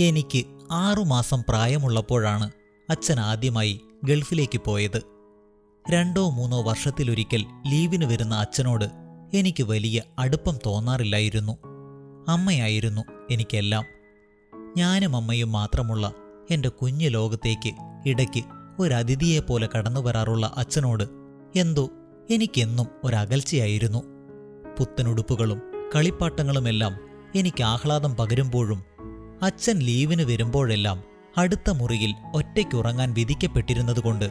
എനിക്ക് ആറുമാസം പ്രായമുള്ളപ്പോഴാണ് അച്ഛൻ ആദ്യമായി ഗൾഫിലേക്ക് പോയത്. രണ്ടോ മൂന്നോ വർഷത്തിലൊരിക്കൽ ലീവിന് വരുന്ന അച്ഛനോട് എനിക്ക് വലിയ അടുപ്പം തോന്നാറില്ലായിരുന്നു. അമ്മയായിരുന്നു എനിക്കെല്ലാം. ഞാനും അമ്മയും മാത്രമുള്ള എന്റെ കുഞ്ഞു ലോകത്തേക്ക് ഇടയ്ക്ക് ഒരതിഥിയെപ്പോലെ കടന്നു വരാറുള്ള അച്ഛനോട് എന്തോ എനിക്കെന്നും ഒരകൽച്ചയായിരുന്നു. പുത്തനുടുപ്പുകളും കളിപ്പാട്ടങ്ങളുമെല്ലാം എനിക്ക് ആഹ്ലാദം പകരുമ്പോഴും അച്ഛൻ ലീവിന് വരുമ്പോഴെല്ലാം അടുത്ത മുറിയിൽ ഒറ്റയ്ക്കുറങ്ങാൻ വിധിക്കപ്പെട്ടിരുന്നതുകൊണ്ട്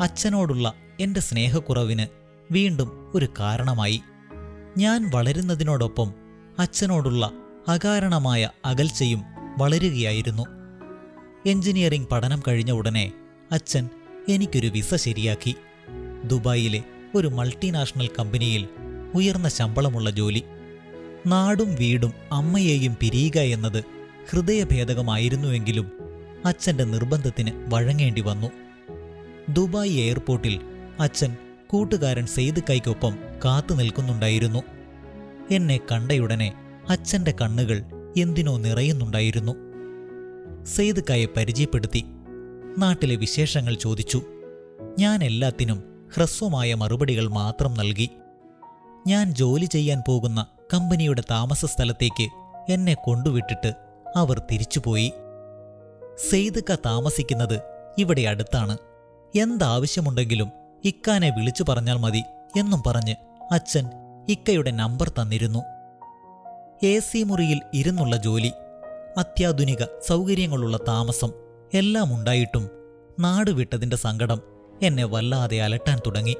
അച്ഛനോടുള്ള എന്റെ സ്നേഹക്കുറവിന് വീണ്ടും ഒരു കാരണമായി. ഞാൻ വളരുന്നതിനോടൊപ്പം അച്ഛനോടുള്ള അകാരണമായ അകൽച്ചയും വളരുകയായിരുന്നു. എഞ്ചിനീയറിംഗ് പഠനം കഴിഞ്ഞ ഉടനെ അച്ഛൻ എനിക്കൊരു വിസ ശരിയാക്കി. ദുബായിലെ ഒരു മൾട്ടിനാഷണൽ കമ്പനിയിൽ ഉയർന്ന ശമ്പളമുള്ള ജോലി. നാടും വീടും അമ്മയെയും പിരിയുക എന്നത് ഹൃദയഭേദകമായിരുന്നുവെങ്കിലും അച്ഛന്റെ നിർബന്ധത്തിന് വഴങ്ങേണ്ടി വന്നു. ദുബായ് എയർപോർട്ടിൽ അച്ഛൻ കൂട്ടുകാരൻ സെയ്ദ് കൈക്കൊപ്പം കാത്തു നിൽക്കുന്നുണ്ടായിരുന്നു. എന്നെ കണ്ടയുടനെ അച്ഛന്റെ കണ്ണുകൾ എന്തിനോ നിറയുന്നുണ്ടായിരുന്നു. സെയ്ദ് കയെ പരിചയപ്പെടുത്തി നാട്ടിലെ വിശേഷങ്ങൾ ചോദിച്ചു. ഞാൻ എല്ലാത്തിനും ഹ്രസ്വമായ മറുപടികൾ മാത്രം നൽകി. ഞാൻ ജോലി ചെയ്യാൻ പോകുന്ന കമ്പനിയുടെ താമസ സ്ഥലത്തേക്ക് എന്നെ കൊണ്ടുവിട്ടിട്ട് അവർ തിരിച്ചുപോയി. സെയ്ദക്ക താമസിക്കുന്നത് ഇവിടെ അടുത്താണ്. എന്താവശ്യമുണ്ടെങ്കിലും ഇക്കാനെ വിളിച്ചു പറഞ്ഞാൽ മതി എന്നും പറഞ്ഞ് അച്ഛൻ ഇക്കയുടെ നമ്പർ തന്നിരുന്നു. എ സി മുറിയിൽ ഇരുന്നുള്ള ജോലി അത്യാധുനിക സൗകര്യങ്ങളുള്ള താമസം എല്ലാം ഉണ്ടായിട്ടും നാട് വിട്ടതിന്റെ സങ്കടം എന്നെ വല്ലാതെ അലട്ടാൻ തുടങ്ങി.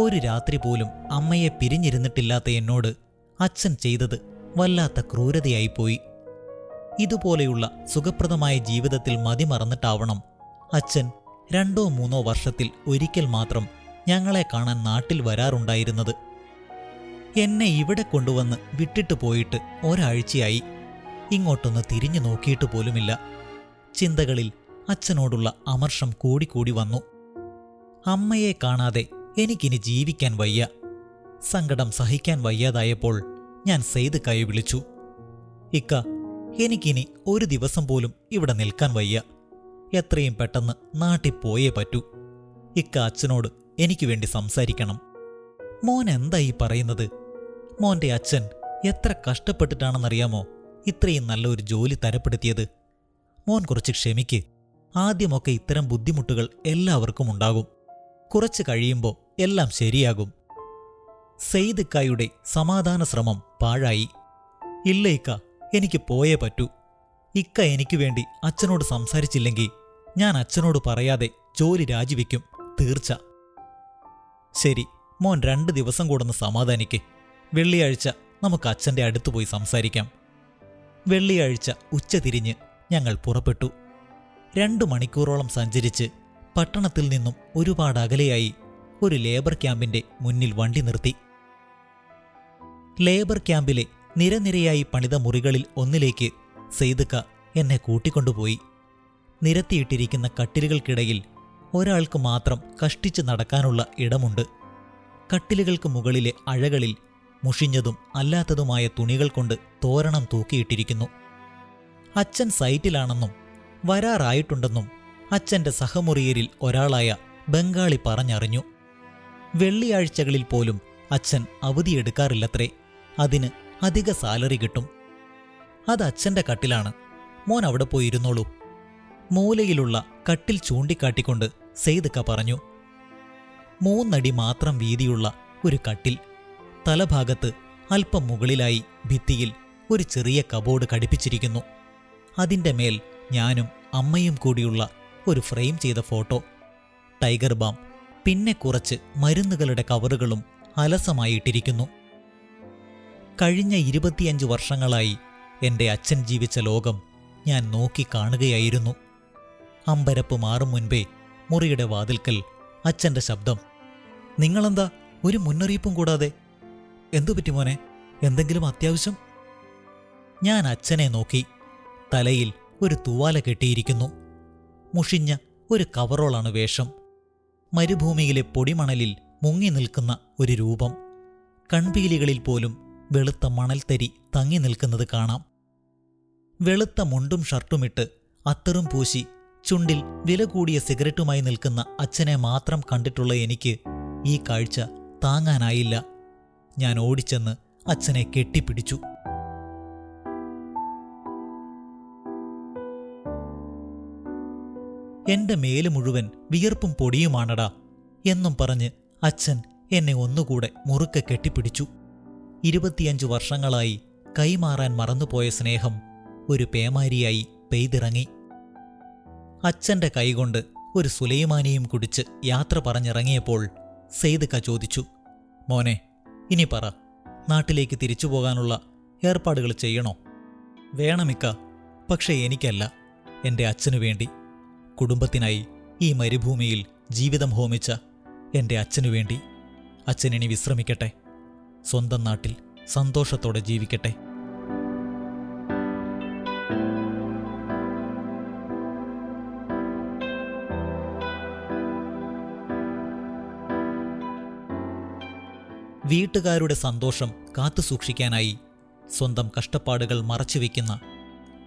ഒരു രാത്രി പോലും അമ്മയെ പിരിഞ്ഞിരുന്നിട്ടില്ലാത്ത എന്നോട് അച്ഛൻ ചെയ്തത് വല്ലാത്ത ക്രൂരതയായിപ്പോയി. ഇതുപോലെയുള്ള സുഖപ്രദമായ ജീവിതത്തിൽ മതിമറന്നിട്ടാവണം അച്ഛൻ രണ്ടോ മൂന്നോ വർഷത്തിൽ ഒരിക്കൽ മാത്രം ഞങ്ങളെ കാണാൻ നാട്ടിൽ വരാറുണ്ടായിരുന്നത്. എന്നെ ഇവിടെ കൊണ്ടുവന്ന് വിട്ടിട്ട് പോയിട്ട് ഒരാഴ്ചയായി. ഇങ്ങോട്ടൊന്ന് തിരിഞ്ഞു നോക്കിയിട്ട് പോലുമില്ല. ചിന്തകളിൽ അച്ഛനോടുള്ള അമർഷം കൂടിക്കൂടി വന്നു. അമ്മയെ കാണാതെ എനിക്കിനി ജീവിക്കാൻ വയ്യ. സങ്കടം സഹിക്കാൻ വയ്യാതായപ്പോൾ ഞാൻ സെയ്ത് കൈ വിളിച്ചു. ഇക്ക എനിക്കിനി ഒരു ദിവസം പോലും ഇവിടെ നിൽക്കാൻ വയ്യ. എത്രയും പെട്ടെന്ന് നാട്ടിൽ പോയേ പറ്റൂ. ഇക്ക അച്ഛനോട് എനിക്ക് വേണ്ടി സംസാരിക്കണം. മോൻ എന്താ ഈ പറയുന്നത്? മോന്റെ അച്ഛൻ എത്ര കഷ്ടപ്പെട്ടിട്ടാണെന്നറിയാമോ? ഇത്രയും നല്ലൊരു ജോലി തരപ്പെടുത്തിയത്. മോൻ കുറച്ച് ക്ഷമിക്ക്. ആദ്യമൊക്കെ ഇത്തരം ബുദ്ധിമുട്ടുകൾ എല്ലാവർക്കും ഉണ്ടാകും. കുറച്ച് കഴിയുമ്പോൾ എല്ലാം ശരിയാകും. സെയ്ദ് ഇക്കായുടെ സമാധാന ശ്രമം പാഴായി. ഇല്ല ഇക്ക എനിക്ക് പോയേ പറ്റൂ. ഇക്ക എനിക്ക് വേണ്ടി അച്ഛനോട് സംസാരിച്ചില്ലെങ്കിൽ ഞാൻ അച്ഛനോട് പറയാതെ ജോലി രാജിവെക്കും. തീർച്ച. ശരി മോൻ രണ്ട് ദിവസം കൂടൊന്ന് സമാധാനിക്ക്. വെള്ളിയാഴ്ച നമുക്ക് അച്ഛന്റെ അടുത്ത് പോയി സംസാരിക്കാം. വെള്ളിയാഴ്ച ഉച്ച തിരിഞ്ഞ് ഞങ്ങൾ പുറപ്പെട്ടു. രണ്ടു മണിക്കൂറോളം സഞ്ചരിച്ച് പട്ടണത്തിൽ നിന്നും ഒരുപാട് അകലെയായി ഒരു ലേബർ ക്യാമ്പിന്റെ മുന്നിൽ വണ്ടി നിർത്തി. ലേബർ ക്യാമ്പിലെ നിരനിരയായി പണിത മുറികളിൽ ഒന്നിലേക്ക് സെയ്തുക്ക എന്നെ കൂട്ടിക്കൊണ്ടുപോയി. നിരത്തിയിട്ടിരിക്കുന്ന കട്ടിലുകൾക്കിടയിൽ ഒരാൾക്ക് മാത്രം കഷ്ടിച്ച് നടക്കാനുള്ള ഇടമുണ്ട്. കട്ടിലുകൾക്ക് മുകളിലെ അഴകളിൽ മുഷിഞ്ഞതും അല്ലാത്തതുമായ തുണികൾ കൊണ്ട് തോരണം തൂക്കിയിട്ടിരിക്കുന്നു. അച്ഛൻ സൈറ്റിലാണെന്നും വരാറായിട്ടുണ്ടെന്നും അച്ഛന്റെ സഹമുറിയരിൽ ഒരാളായ ബംഗാളി പറഞ്ഞറിഞ്ഞു. വെള്ളിയാഴ്ചകളിൽ പോലും അച്ഛൻ അവധിയെടുക്കാറില്ലത്രേ അതിന് അധിക സാലറി കിട്ടും. അത് അച്ഛന്റെ കട്ടിലാണ്. മോൻ അവിടെ പോയി ഇരുന്നോളൂ. മൂലയിലുള്ള കട്ടിൽ ചൂണ്ടിക്കാട്ടിക്കൊണ്ട് സെയ്ദക്ക പറഞ്ഞു മൂന്നടി മാത്രം വീതിയുള്ള ഒരു കട്ടിൽ തലഭാഗത്ത് അല്പം മുകളിലായി ഭിത്തിയിൽ ഒരു ചെറിയ കബോർഡ് ഘടിപ്പിച്ചിരിക്കുന്നു. അതിന്റെ മേൽ ഞാനും അമ്മയും കൂടിയുള്ള ഒരു ഫ്രെയിം ചെയ്ത ഫോട്ടോ ടൈഗർ ബാം പിന്നെ കുറച്ച് മരുന്നുകളുടെ കവറുകളും അലസമായിട്ടിരിക്കുന്നു. കഴിഞ്ഞ ഇരുപത്തിയഞ്ച് വർഷങ്ങളായി എന്റെ അച്ഛൻ ജീവിച്ച ലോകം ഞാൻ നോക്കി കാണുകയായിരുന്നു. അമ്പരപ്പ് മാറും മുൻപേ മുറിയുടെ വാതിൽക്കൽ അച്ഛന്റെ ശബ്ദം നിങ്ങളെന്താ? ഒരു മുന്നറിയിപ്പും കൂടാതെ? എന്തു പറ്റി മോനെ? എന്തെങ്കിലും അത്യാവശ്യം? ഞാൻ അച്ഛനെ നോക്കി തലയിൽ ഒരു തൂവാല കെട്ടിയിരിക്കുന്നു. മുഷിഞ്ഞ ഒരു കവറോളാണ് വേഷം. മരുഭൂമിയിലെ പൊടിമണലിൽ മുങ്ങി നിൽക്കുന്ന ഒരു രൂപം. കൺപീലികളിൽ പോലും വെളുത്ത മണൽത്തരി തങ്ങി നിൽക്കുന്നത് കാണാം. വെളുത്ത മുണ്ടും ഷർട്ടുമിട്ട് അത്തറും പൂശി ചുണ്ടിൽ വില കൂടിയ സിഗരറ്റുമായി നിൽക്കുന്ന അച്ഛനെ മാത്രം കണ്ടിട്ടുള്ള എനിക്ക് ഈ കാഴ്ച താങ്ങാനായില്ല. ഞാൻ ഓടിച്ചെന്ന് അച്ഛനെ കെട്ടിപ്പിടിച്ചു. എന്റെ മേൽ മുഴുവൻ വിയർപ്പും പൊടിയുമാണടാ എന്നും പറഞ്ഞ് അച്ഛൻ എന്നെ ഒന്നുകൂടെ മുറുക്കെ കെട്ടിപ്പിടിച്ചു. ഇരുപത്തിയഞ്ചു വർഷങ്ങളായി കൈമാറാൻ മറന്നുപോയ സ്നേഹം ഒരു പേമാരിയായി പെയ്തിറങ്ങി. അച്ഛന്റെ കൈകൊണ്ട് ഒരു സുലൈമാനിയും കുടിച്ച് യാത്ര പറഞ്ഞിറങ്ങിയപ്പോൾ സെയ്ദക്ക ചോദിച്ചു മോനെ ഇനി പറ നാട്ടിലേക്ക് തിരിച്ചു പോകാനുള്ള ഏർപ്പാടുകൾ ചെയ്യണോ? വേണമിക്ക പക്ഷേ എനിക്കല്ല എന്റെ അച്ഛനു വേണ്ടി. കുടുംബത്തിനായി ഈ മരുഭൂമിയിൽ ജീവിതം ഹോമിച്ച എന്റെ അച്ഛനു വേണ്ടി. അച്ഛനിനി വിശ്രമിക്കട്ടെ. സ്വന്തം നാട്ടിൽ സന്തോഷത്തോടെ ജീവിക്കട്ടെ. വീട്ടുകാരുടെ സന്തോഷം കാത്തുസൂക്ഷിക്കാനായി സ്വന്തം കഷ്ടപ്പാടുകൾ മറച്ചുവെക്കുന്ന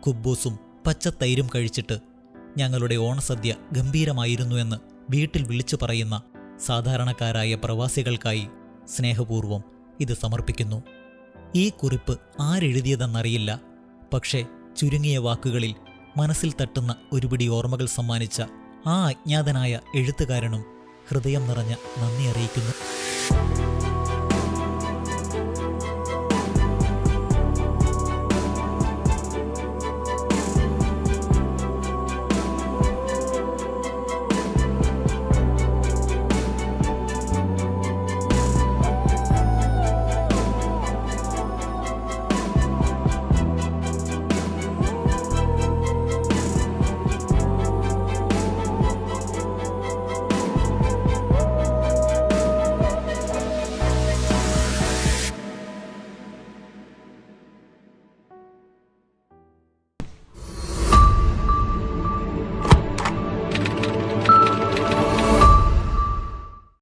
കുബ്ബൂസും പച്ചത്തൈരും കഴിച്ചിട്ട് ഞങ്ങളുടെ ഓണസദ്യ ഗംഭീരമായിരുന്നുവെന്ന് വീട്ടിൽ വിളിച്ചു പറയുന്ന സാധാരണക്കാരായ പ്രവാസികൾക്കായി സ്നേഹപൂർവം ഇത് സമർപ്പിക്കുന്നു. ഈ കുറിപ്പ് ആരെഴുതിയതെന്നറിയില്ല. പക്ഷേ ചുരുങ്ങിയ വാക്കുകളിൽ മനസ്സിൽ തട്ടുന്ന ഒരുപിടി ഓർമ്മകൾ സമ്മാനിച്ച ആ അജ്ഞാതനായ എഴുത്തുകാരനും ഹൃദയം നിറഞ്ഞ നന്ദി അറിയിക്കുന്നു.